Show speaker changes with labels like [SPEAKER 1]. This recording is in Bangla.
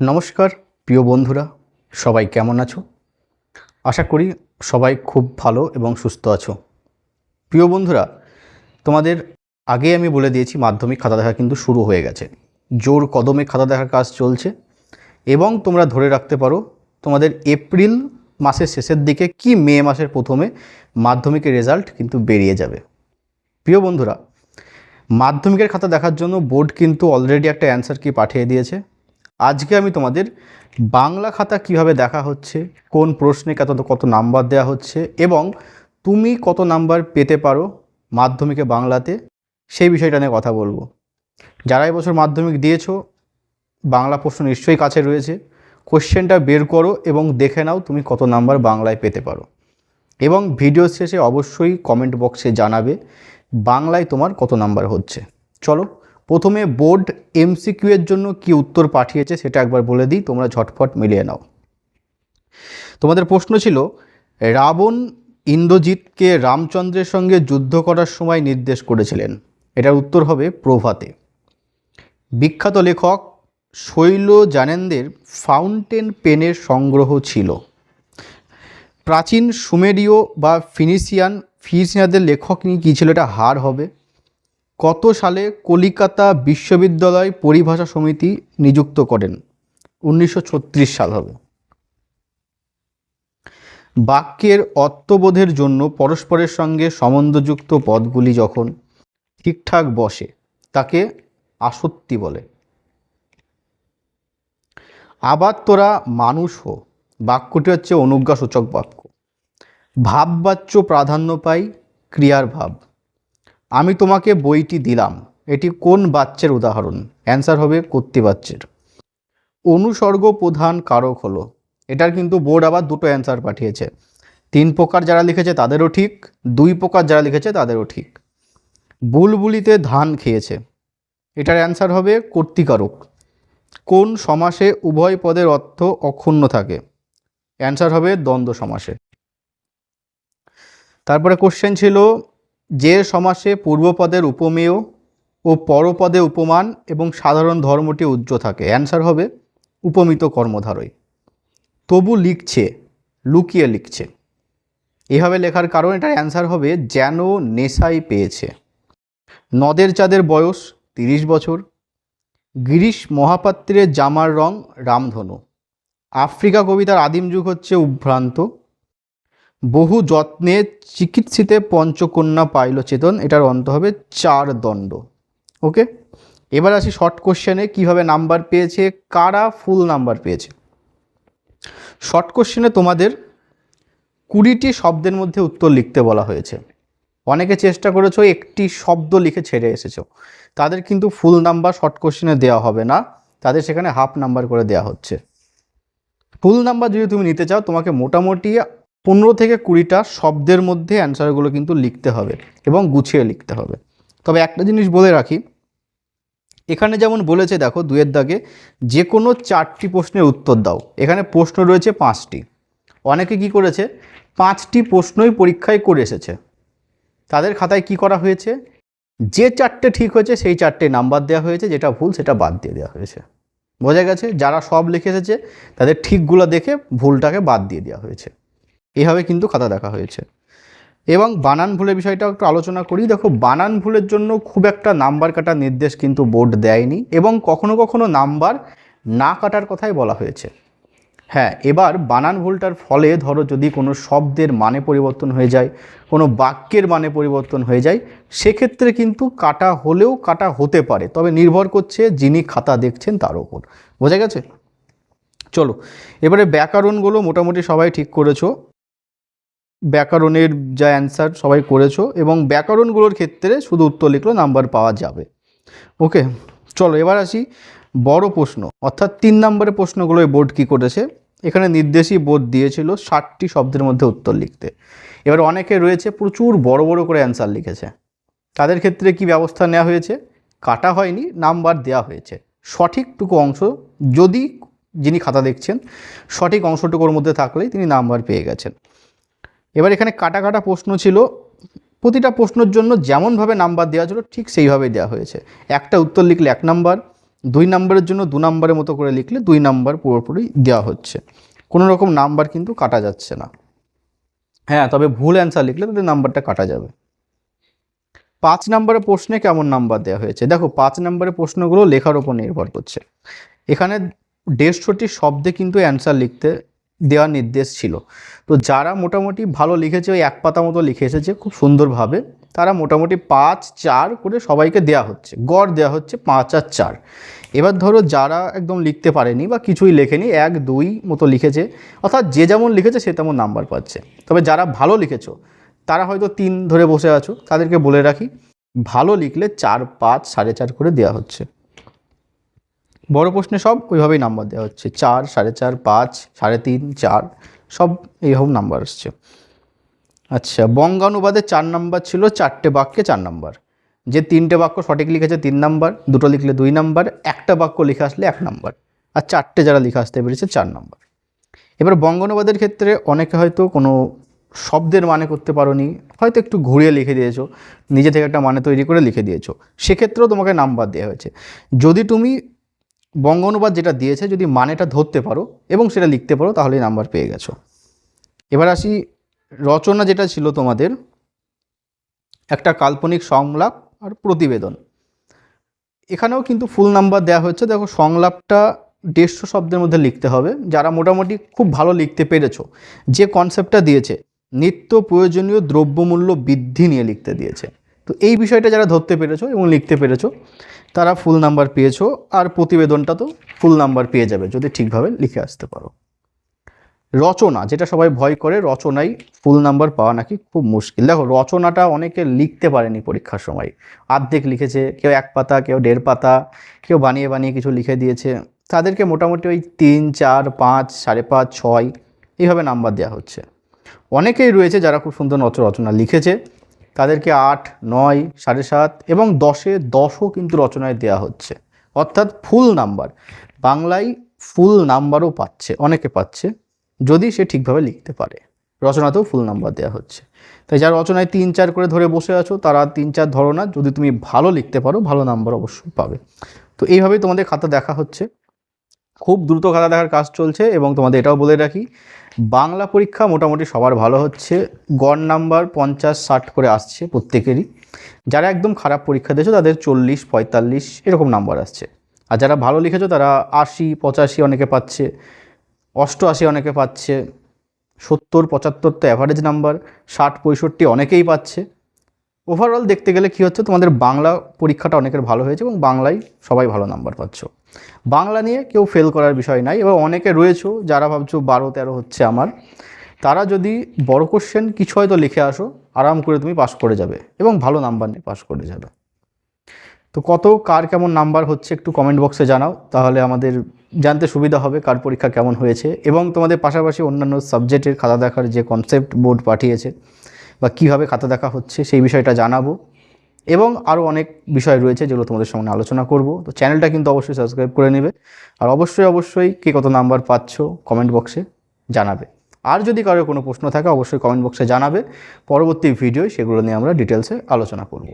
[SPEAKER 1] নমস্কার, প্রিয় বন্ধুরা, সবাই কেমন আছো? আশা করি সবাই খুব ভালো এবং সুস্থ আছো। প্রিয় বন্ধুরা, তোমাদের আগে আমি বলে দিয়েছি, মাধ্যমিক খাতা দেখা কিন্তু শুরু হয়ে গেছে। জোর কদমে খাতা দেখার কাজ চলছে এবং তোমরা ধরে রাখতে পারো, তোমাদের এপ্রিল মাসের শেষের দিকে কি মে মাসের প্রথমে মাধ্যমিকের রেজাল্ট কিন্তু বেরিয়ে যাবে। প্রিয় বন্ধুরা, মাধ্যমিকের খাতা দেখার জন্য বোর্ড কিন্তু অলরেডি একটা অ্যান্সার কি পাঠিয়ে দিয়েছে? আজকে আমি তোমাদের বাংলা খাতা কীভাবে দেখা হচ্ছে, কোন প্রশ্নে কত কত নাম্বার দেওয়া হচ্ছে এবং তুমি কত নাম্বার পেতে পারো মাধ্যমিকে বাংলাতে, সেই বিষয়টা নিয়ে কথা বলব। যারা এবছর মাধ্যমিক দিয়েছ, বাংলা প্রশ্ন নিশ্চয়ই কাছে রয়েছে, কোশ্চেনটা বের করো এবং দেখে নাও তুমি কত নাম্বার বাংলায় পেতে পারো। এবং ভিডিও শেষে অবশ্যই কমেন্ট বক্সে জানাবে বাংলায় তোমার কত নাম্বার হচ্ছে। চলো প্রথমে বোর্ড এমসিকিউ এর জন্য কি উত্তর পাঠিয়েছে সেটা একবার বলে দিই, তোমরা ঝটফট মিলিয়ে নাও। তোমাদের প্রশ্ন ছিল, রাবণ ইন্দ্রজিৎকে রামচন্দ্রের সঙ্গে যুদ্ধ করার সময় নির্দেশ করেছিলেন। এটার উত্তর হবে প্রভাতে। বিখ্যাত লেখক শৈল জানেনদের ফাউন্টেন পেনের সংগ্রহ ছিল। প্রাচীন সুমেরীয় বা ফিনিশিয়ান ফিনিশিয়ানদের লেখক নিয়ে কী ছিল, এটা হার হবে। কত সালে কলিকাতা বিশ্ববিদ্যালয় পরিভাষা সমিতি নিযুক্ত করেন? উনিশশো ছত্রিশ সাল হবে। বাক্যের অর্থবোধের জন্য পরস্পরের সঙ্গে সম্বন্ধযুক্ত পদগুলি যখন ঠিকঠাক বসে, তাকে আসত্তি বলে। আবার তোরা মানুষ হো। বাক্যটি হচ্ছে অনুজ্ঞাসূচক বাক্য। ভাববাচ্য প্রাধান্য পাই ক্রিয়ার ভাব। আমি তোমাকে বইটি দিলাম। এটি কোন বাচ্চের উদাহরণ? অ্যান্সার হবে কর্তৃবাচ্যের অনুসর্গ প্রধান কারক হলো। এটার কিন্তু বোর্ড আবার দুটো অ্যান্সার পাঠিয়েছে। তিন প্রকার যারা লিখেছে তাদেরও ঠিক, দুই প্রকার যারা লিখেছে তাদেরও ঠিক। বুলবুলিতে ধান খেয়েছে। এটার অ্যান্সার হবে কর্তিকারক কোন সমাসে উভয় পদের অর্থ অক্ষুণ্ণ থাকে? অ্যান্সার হবে দ্বন্দ্ব সমাসে। তারপরে কোশ্চেন ছিল যে সমাসে পূর্বপদের উপমেয় ও পরপদে উপমান এবং সাধারণ ধর্মটি উজ্জ্ব থাকে। অ্যান্সার হবে, উপমিত কর্মধারয় তবু লিখছে, লুকিয়ে লিখছে। এভাবে লেখার কারণ, এটার অ্যান্সার হবে, যেন নেশাই পেয়েছে। নদের চাঁদের বয়স তিরিশ বছর। গিরিশ মহাপাত্রের জামার রং রামধনু। আফ্রিকা কবিতার আদিম যুগ হচ্ছে উভ্রান্ত। বহু যত্নে চিকিৎসিতে পঞ্চকন্যা পাইল চেতন এটার অন্ত হবে চার দণ্ড। ওকে? এবার আসি শর্ট কোশ্চেনে, কীভাবে নাম্বার পেয়েছে, কারা ফুল নাম্বার পেয়েছে? শর্ট কোশ্চেনে তোমাদের কুড়িটি শব্দের মধ্যে উত্তর লিখতে বলা হয়েছে। অনেকে চেষ্টা করেছ একটি শব্দ লিখে ছেড়ে এসেছ। তাদের কিন্তু ফুল নাম্বার শর্ট কোশ্চেনে দেওয়া হবে না, তাদের সেখানে হাফ নাম্বার করে দেওয়া হচ্ছে। ফুল নাম্বার যদি তুমি নিতে চাও, তোমাকে মোটামুটি পনেরো থেকে কুড়িটা শব্দের মধ্যে অ্যান্সারগুলো কিন্তু লিখতে হবে এবং গুছিয়ে লিখতে হবে। তবে একটা জিনিস বলে রাখি, এখানে যেমন বলেছে, দেখো দুয়ের দাগে যে কোনো চারটি প্রশ্নের উত্তর দাও। এখানে প্রশ্ন রয়েছে পাঁচটি। অনেকে কি করেছে? পাঁচটি প্রশ্নই পরীক্ষায় করে এসেছে। তাদের খাতায় কি করা হয়েছে? যে চারটে ঠিক হয়েছে, সেই চারটে নাম্বার দেওয়া হয়েছে, যেটা ভুল, সেটা বাদ দিয়ে দেওয়া হয়েছে। বোঝা গেছে? যারা সব লিখে এসেছে, তাদের ঠিকগুলো দেখে ভুলটাকে বাদ দিয়ে দেওয়া হয়েছে। এভাবে কিন্তু খাতা দেখা হয়েছে। এবং বানান ভুলের বিষয়টা একটু আলোচনা করি। দেখো, বানান ভুলের জন্য খুব একটা নাম্বার কাটার নির্দেশ কিন্তু বোর্ড দেয়নি এবং কখনো কখনো নাম্বার না কাটার কথাই বলা হয়েছে। হ্যাঁ এবার বানান ভুলটার ফলে ধরো যদি কোনো শব্দের মানে পরিবর্তন হয়ে যায়, কোনো বাক্যের মানে পরিবর্তন হয়ে যায়, সেক্ষেত্রে কিন্তু কাটা হলেও কাটা হতে পারে। তবে নির্ভর করছে যিনি খাতা দেখছেন তার ওপর। বোঝা গেছে? চলো, এবারে ব্যাকরণগুলো মোটামুটি সবাই ঠিক করেছ। ব্যাকরণের যা অ্যান্সার সবাই করেছ এবং ব্যাকরণগুলোর ক্ষেত্রে শুধু উত্তর লিখলো নাম্বার পাওয়া যাবে। ওকে চলো এবার আসি বড় প্রশ্ন। অর্থাৎ তিন নম্বরের প্রশ্নগুলোই বোর্ড কী করেছে? এখানে নির্দেশই বোর্ড দিয়েছিল ষাটটি শব্দের মধ্যে উত্তর লিখতে। এবার অনেকে রয়েছে প্রচুর বড় বড় করে অ্যান্সার লিখেছে। তাদের ক্ষেত্রে কি ব্যবস্থা নেওয়া হয়েছে? কাটা হয়নি নাম্বার দেওয়া হয়েছে। সঠিকটুকু অংশ যদি যিনি খাতা দেখছেন, সঠিক অংশটুকুর মধ্যে থাকলেই তিনি নাম্বার পেয়ে গেছেন। এবার এখানে কাটা কাটা প্রশ্ন ছিল। প্রতিটা প্রশ্নের জন্য যেমনভাবে নাম্বার দেওয়া ছিল, ঠিক সেইভাবেই দেওয়া হয়েছে। একটা উত্তর লিখলে এক নাম্বার, দুই নাম্বারের জন্য দু নাম্বারের মতো করে লিখলে দুই নাম্বার পুরোপুরি দেওয়া হচ্ছে। কোনো রকম নাম্বার কিন্তু কাটা যাচ্ছে না। হ্যাঁ তবে ভুল অ্যান্সার লিখলে তাদের নাম্বারটা কাটা যাবে। পাঁচ নম্বরের প্রশ্নে কেমন নাম্বার দেওয়া হয়েছে? দেখো, পাঁচ নম্বরের প্রশ্নগুলো লেখার ওপর নির্ভর করছে। এখানে দেড়শোটি শব্দে কিন্তু অ্যান্সার লিখতে দেওয়ার নির্দেশ ছিল। তো যারা মোটামুটি ভালো লিখেছে, ওই এক পাতা মতো লিখে এসেছে খুব সুন্দরভাবে। তারা মোটামুটি পাঁচ, চার করে সবাইকে দেওয়া হচ্ছে। গড় দেওয়া হচ্ছে পাঁচ আর চার। এবার ধরো যারা একদম লিখতে পারেনি বা কিছুই লেখেনি, এক, দুই মতো লিখেছে, অর্থাৎ যে যেমন লিখেছে সে তেমন নাম্বার পাচ্ছে। তবে যারা ভালো লিখেছো, তারা হয়তো তিন ধরে বসে আছো, তাদেরকে বলে রাখি, ভালো লিখলে চার, পাঁচ, সাড়ে চার করে দেওয়া হচ্ছে। বড় প্রশ্নে সব ওইভাবেই নাম্বার দেওয়া হচ্ছে। চার, সাড়ে চার, পাঁচ, সাড়ে তিন, চার, সব এইভাবে নাম্বার আসছে। আচ্ছা বঙ্গানুবাদে চার নাম্বার ছিল, চারটে বাক্যে চার নাম্বার যে তিনটে বাক্য সঠিক লিখেছে তিন নাম্বার দুটো লিখলে দুই নাম্বার একটা বাক্য লিখে আসলে এক নাম্বার আর চারটে যারা লিখে আসতে পেরেছে চার নাম্বার এবার বঙ্গানুবাদের ক্ষেত্রে অনেকে হয়তো কোনো শব্দের মানে করতে পারোনি, হয়তো একটু ঘুরিয়ে লিখে দিয়েছ, নিজে থেকে একটা মানে তৈরি করে লিখে দিয়েছ। সেক্ষেত্রেও তোমাকে নাম্বার দেওয়া হয়েছে। যদি তুমি বঙ্গ অনুবাদ যেটা দিয়েছে, যদি মানেটা ধরতে পারো এবং সেটা লিখতে পারো তাহলে নাম্বার পেয়ে গেছো। এবার আসি, রচনা যেটা ছিল তোমাদের, একটা কাল্পনিক সংলাপ আর প্রতিবেদন। এখানেও কিন্তু ফুল নাম্বার দেওয়া হচ্ছে দেখো, সংলাপটা দেড়শো শব্দের মধ্যে লিখতে হবে। যারা মোটামুটি খুব ভালো লিখতে পেরেছ, যে কনসেপ্টটা দিয়েছে, নিত্য প্রয়োজনীয় দ্রব্যমূল্য বৃদ্ধি নিয়ে লিখতে দিয়েছে। তো এই বিষয়টা যারা ধরতে পেরেছ এবং লিখতে পেরেছ তারা ফুল নাম্বার পেয়েছ আর প্রতিবেদনটা তো ফুল নাম্বার পেয়ে যাবে, যদি ঠিকভাবে লিখে আসতে পারো। রচনা, যেটা সবাই ভয় করে, রচনায় ফুল নাম্বার পাওয়া নাকি খুব মুশকিল। দেখো, রচনাটা অনেকে লিখতে পারেনি পরীক্ষার সময়। আর্ধেক লিখেছে, কেউ এক পাতা, কেউ দেড় পাতা, কেউ বানিয়ে বানিয়ে কিছু লিখে দিয়েছে। তাদেরকে মোটামুটি ওই তিন, চার, পাঁচ, সাড়ে পাঁচ, ছয়, এইভাবে নাম্বার দেওয়া হচ্ছে। অনেকেই রয়েছে যারা খুব সুন্দর রচনা লিখেছে তাদেরকে আট, নয়, সাড়ে সাত এবং দশে দশও কিন্তু রচনায় দেওয়া হচ্ছে। অর্থাৎ ফুল নাম্বার। বাংলায় ফুল নাম্বারও পাচ্ছে, অনেকে পাচ্ছে, যদি সে ঠিকভাবে লিখতে পারে। রচনাতেও ফুল নাম্বার দেওয়া হচ্ছে। তাই যারা রচনায় তিন, চার করে ধরে বসে আছো, তারা তিন, চার ধরো না, যদি তুমি ভালো লিখতে পারো, ভালো নাম্বার অবশ্যই পাবে। তো এইভাবেই তোমাদের খাতা দেখা হচ্ছে। খুব দ্রুত খাতা দেখার কাজ চলছে এবং তোমাদের এটাও বলে রাখি বাংলা পরীক্ষা মোটামুটি সবার ভালো হচ্ছে। গড় নাম্বার পঞ্চাশ ষাট করে আসছে প্রত্যেকেরই। যারা একদম খারাপ পরীক্ষা দিয়েছ, তাদের চল্লিশ, পঁয়তাল্লিশ এরকম নাম্বার আসছে। আর যারা ভালো লিখেছ, তারা আশি, পঁচাশি অনেকে পাচ্ছে, অষ্টআশি অনেকে পাচ্ছে, সত্তর, পঁচাত্তর তো অ্যাভারেজ নাম্বার ষাট, পঁয়ষট্টি অনেকেই পাচ্ছে। ওভারঅল দেখতে গেলে কী হচ্ছে? তোমাদের বাংলা পরীক্ষাটা অনেকের ভালো হয়েছে এবং বাংলায় সবাই ভালো নাম্বার পাচ্ছ। বাংলা নিয়ে কেউ ফেল করার বিষয় নাই এবার অনেকে রয়েছো, যারা ভাবছ বারো, তেরো হচ্ছে আমার, তারা যদি বড় কোশ্চেন কিছু হয়তো লিখে আসো, আরাম করে তুমি পাস করে যাবে এবং ভালো নাম্বার নিয়ে পাস করে যাবে। তো কত, কার কেমন নাম্বার হচ্ছে একটু কমেন্ট বক্সে জানাও, তাহলে আমাদের জানতে সুবিধা হবে কার পরীক্ষা কেমন হয়েছে এবং তোমাদের পাশাপাশি অন্যান্য সাবজেক্টের খাতা দেখার যে কনসেপ্ট বোর্ড পাঠিয়েছে বা কীভাবে খাতা দেখা হচ্ছে, সেই বিষয়টা জানাব। এবং আরও অনেক বিষয় রয়েছে যেগুলো তোমাদের সামনে আলোচনা করব। তো চ্যানেলটা কিন্তু অবশ্যই সাবস্ক্রাইব করে নেবে। আর অবশ্যই অবশ্যই কে কত নাম্বার পাচ্ছ কমেন্ট বক্সে জানাবে। আর যদি কারও কোনো প্রশ্ন থাকে, অবশ্যই কমেন্ট বক্সে জানাবে। পরবর্তী ভিডিও সেগুলো নিয়ে আমরা ডিটেলসে আলোচনা করব।